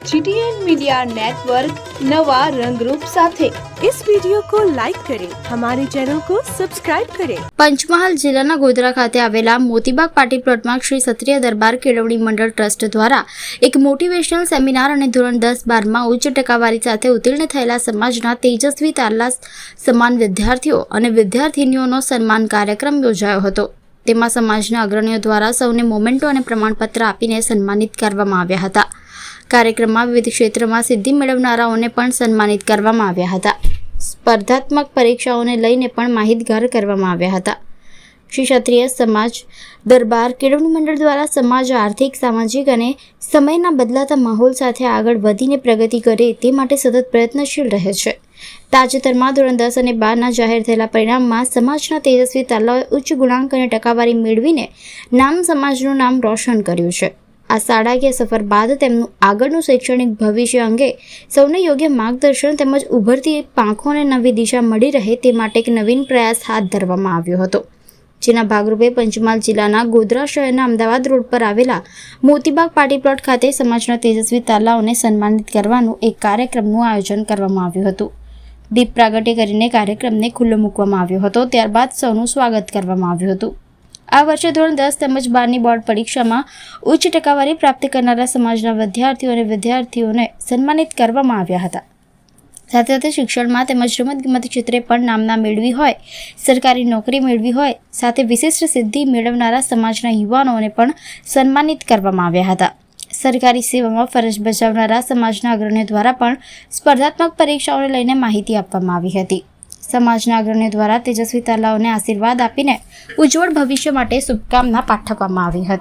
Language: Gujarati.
जीटीएन मीडिया नेटवर्क नवा रंगरूप સાથે इस वीडियो को लाइक करें हमारे चैनल को सब्सक्राइब करें પંચમહાલ જિલ્લાના ગોધરા ખાતે આવેલા મોતીબાગ પાર્ટી પ્લોટમાં શ્રી ક્ષત્રિય દરબાર કેળવણી મંડળ ટ્રસ્ટ દ્વારા એક મોટિવેશનલ સેમિનાર અને ધોરણ દસ બારમાં ઉચ્ચ ટકાવારી સાથે ઉત્તીર્ણ થયેલા સમાજના તેજસ્વી તારલા સમાન વિદ્યાર્થીઓ અને વિદ્યાર્થિનીઓનો સન્માન કાર્યક્રમ યોજાયો હતો તેમાં સમાજના અગ્રણીઓ દ્વારા સૌને મોમેન્ટો અને પ્રમાણપત્ર આપીને સન્માનિત કરવામાં આવ્યા હતા કાર્યક્રમમાં વિવિધ ક્ષેત્રમાં સિદ્ધિ મેળવનારાઓને પણ સન્માનિત કરવામાં આવ્યા હતા. સ્પર્ધાત્મક પરીક્ષાઓને લઈને પણ માહિતગાર કરવામાં આવ્યા હતા. શ્રી ક્ષત્રિય સમાજ દરબાર કેળવણી મંડળ દ્વારા સમાજ આર્થિક, સામાજિક અને સમયના બદલાતા માહોલ સાથે આગળ વધીને પ્રગતિ કરે તે માટે સતત પ્રયત્નશીલ રહે છે. તાજેતરમાં ધોરણ દસ અને બારના જાહેર થયેલા પરિણામમાં સમાજના તેજસ્વી તાલાઓએ ઉચ્ચ ગુણાંક અને ટકાવારી મેળવીને નામ સમાજનું નામ રોશન કર્યું છે. આ શાળાકીય સફર બાદ તેમનું આગળનું શૈક્ષણિક ભવિષ્ય અંગે સૌને યોગ્ય માર્ગદર્શન તેમજ ઉભરતી પાંખોને નવી દિશા મળી રહે તે માટે એક નવીન પ્રયાસ હાથ ધરવામાં આવ્યો હતો. જેના ભાગરૂપે પંચમહાલ જિલ્લાના ગોધરા શહેરના અમદાવાદ રોડ પર આવેલા મોતીબાગ પાર્ટી પ્લોટ ખાતે સમાજના તેજસ્વી તાલાઓને સન્માનિત કરવાનું એક કાર્યક્રમનું આયોજન કરવામાં આવ્યું હતું. દીપ પ્રાગટ્ય કરીને કાર્યક્રમને ખુલ્લો મૂકવામાં આવ્યો હતો. ત્યારબાદ સૌનું સ્વાગત કરવામાં આવ્યું હતું. આ વર્ષે ધોરણ દસ તેમજ બારની બોર્ડ પરીક્ષામાં ઉચ્ચ ટકાવારી પ્રાપ્ત કરનારા સમાજના વિદ્યાર્થીઓ અને વિદ્યાર્થીઓને સન્માનિત કરવામાં આવ્યા હતા. સાથે સાથે શિક્ષણમાં તેમજ રમતગમત ક્ષેત્રે પણ નામના મેળવી હોય, સરકારી નોકરી મેળવી હોય, સાથે વિશિષ્ટ સિદ્ધિ મેળવનારા સમાજના યુવાનોને પણ સન્માનિત કરવામાં આવ્યા હતા. સરકારી સેવામાં ફરજ બજાવનારા સમાજના અગ્રણીઓ દ્વારા પણ સ્પર્ધાત્મક પરીક્ષાઓને લઈને માહિતી આપવામાં આવી હતી. સમાજના અગ્રણીઓ દ્વારા તેજસ્વી તલાવને આશીર્વાદ આપીને ઉજ્જવળ ભવિષ્ય માટે શુભકામના પાઠવવામાં આવી હતી.